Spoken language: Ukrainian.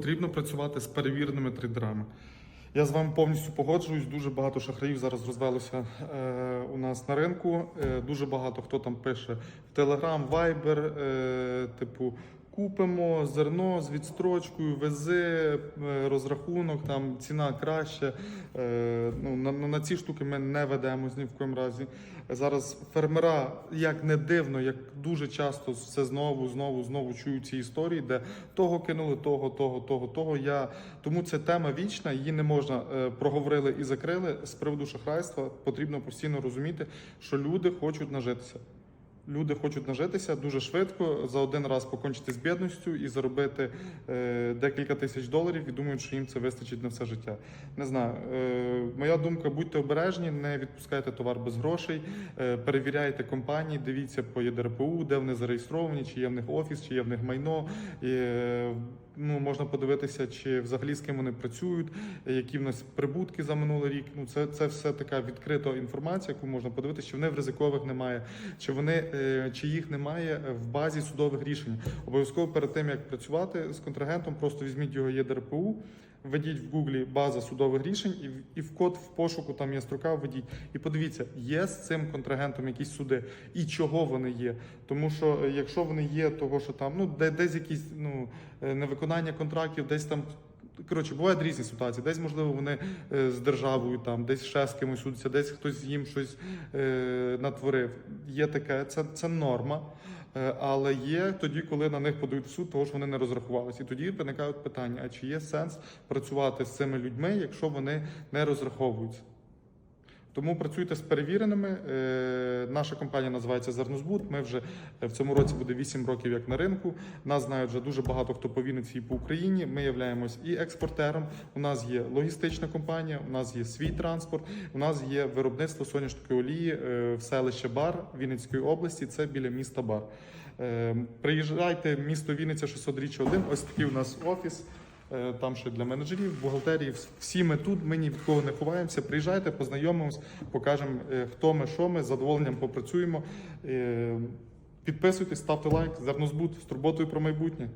Потрібно працювати з перевіреними трейдерами. Я з вами повністю погоджуюсь. Дуже багато шахраїв зараз розвелося е, у нас на ринку. Е, дуже багато хто там пише в Telegram, Viber, е, типу. Купимо зерно з відстрочкою, вези, е, розрахунок, там ціна краще. Е, ну, на, на на ці штуки ми не ведемось ні в коїм разі. Зараз фермера, як не дивно, як дуже часто все знову, знову, знову чую ці історії, де того кинули, того, того, того, того. Я тому це тема вічна, її не можна е, проговорили і закрили. З приводу шахрайства потрібно постійно розуміти, що люди хочуть нажитися. Люди хочуть нажитися дуже швидко за один раз покончити з бідністю і заробити е, декілька тисяч доларів і думають, що їм це вистачить на все життя. Не знаю. Е, моя думка: будьте обережні, не відпускайте товар без грошей, е, перевіряйте компанії, дивіться по ЄДРПУ, де вони зареєстровані, чи є в них офіс, чи є в них майно. Е, ну, можна подивитися, чи взагалі з ким вони працюють, які в нас прибутки за минулий рік. Ну, це, це все така відкрита інформація, яку можна подивитися, чи вони в ризикових немає, чи вони е, чи їх немає в базі судових рішень. Обов'язково перед тим як працювати з контрагентом, просто візьміть його ЄДРПУ. Введіть в Гуглі база судових рішень, і, в- і в код в пошуку там є строка. Введіть і подивіться, є з цим контрагентом якісь суди і чого вони є. Тому що е, якщо вони є, того що там ну де десь якісь ну е, невиконання контрактів, десь там. Коротше, бувають різні ситуації. Десь, можливо, вони е, з державою, там, десь ще з кимось судяться, десь хтось їм щось е, натворив. Є таке, це, це норма. Е, Але є тоді, коли на них подають в суд, того ж вони не розрахувалися. І тоді виникають питання: а чи є сенс працювати з цими людьми, якщо вони не розраховуються? Тому працюйте з перевіреними. Е, Наша компанія називається Зернозбут. Ми вже е, в цьому році буде 8 років як на ринку. Нас знають вже дуже багато хто по Вінниці і по Україні. Ми являємось і експортером. У нас є логістична компанія, у нас є свій транспорт, у нас є виробництво соняшникової олії е, в селище Бар Вінницької області. Це біля міста Бар. Е, Приїжджайте в місто Вінниця 600 річчя 1. Ось такий у нас офіс. Е, Там ще для менеджерів, бухгалтерів. Всі ми тут, ми ні від кого не ховаємося. Приїжджайте, познайомимось, покажемо, е, хто ми, що ми, з задоволенням попрацюємо. Е, Підписуйтесь, ставте лайк, зернозбут з турботою про майбутнє.